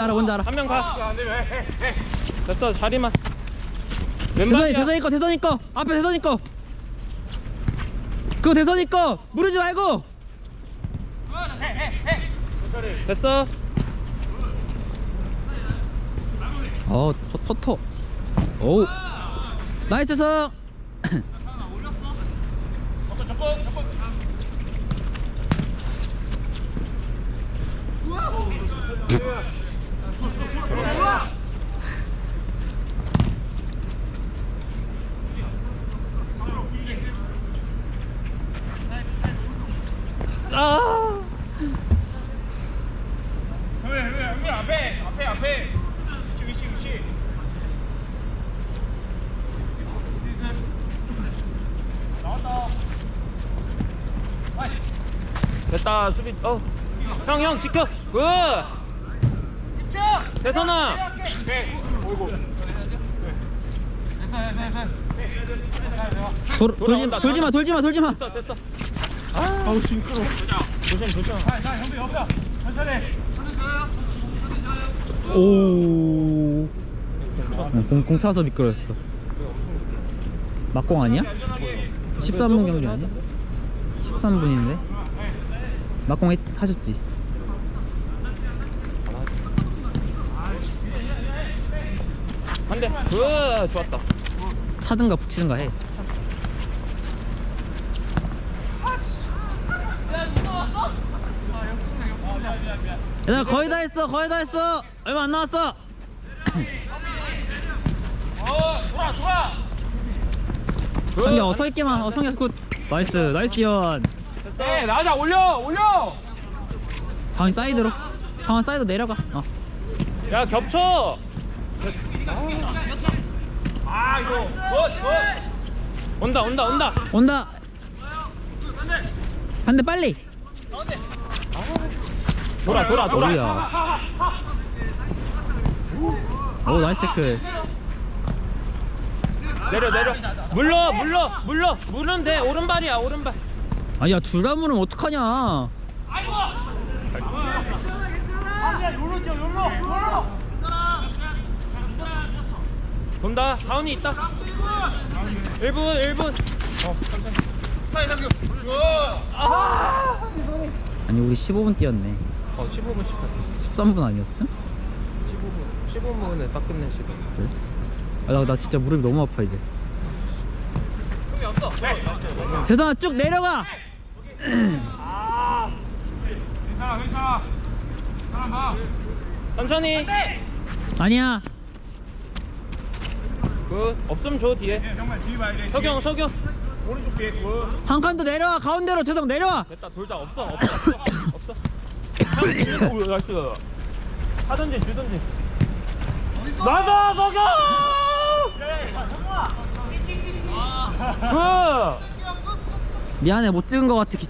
알아 뭔지 알아. 한 명 가. 됐어 자리만. 대선이 왼발이야. 대선이 거 대선이 거. 앞에 대선이 거. 그거 대선이 거. 무르지 말고. 됐어. 어 퍼, 퍼터. 오 나이스 성 아. 앞에 앞에 앞에 위치 위치 위치 나왔다 됐다 수비. 어. 형 형 지켜. 굿. 대선아. 오케이 오이고 돌, 돌지, 돌아온다, 돌지 마 돌지 마 돌지 마 됐어 됐어. 아우 징그러 조심 조심. 자 형들 형들 천천히 오 어, 공, 공 차서 미끄러졌어 막공 아니야? 13분 경기 아니야? 13분인데 막공 했, 하셨지? 한대. 굿 좋았다. 차든가 붙이든가 해 얘들아 거의 다 했어 거의 다 했어. 얼마 안 남았어. 어 돌아 돌아 굿. 성경 어 서 있기만 어 성경 굿. 나이스 나이스 연네 나자 올려 올려! 강한 사이드로. 강한 사이드 내려가. 어. 야 겹쳐. 아 이거 굿굿. 온다 온다 온다. 온다. 반대 빨리 돌아 돌아 돌아. 어우야 오 나이스 태클 내려 내려. 물러 물러 물러 물으면 돼 오른발이야 오른발. 아야 둘 다 물으면 어떡하냐 돈다 다운이 있다. 1분 1분. 어 천천히. 아. 아니 우리 15분 뛰었네 어 15분씩 13분 아니었음? 15분. 15분에 딱 끝내시고. 그래? 아, 나, 나 진짜 무릎이 너무 아파 이제. 대성아 쭉 내려가! 괜찮아 괜찮아. 사람 봐. 천천히. 아니야. 그 없으면 줘 뒤에. 예, 정말 뒤에 봐야 돼 석영 석영. 오른쪽 뒤에 굿. 한 칸 더 내려와 가운데로. 재성 내려와. 됐다 돌자. 없어 없어. 없어. 오 나이스. 주든지. 맞아 석영. 그. 미안해 못 찍은 거 같아 기차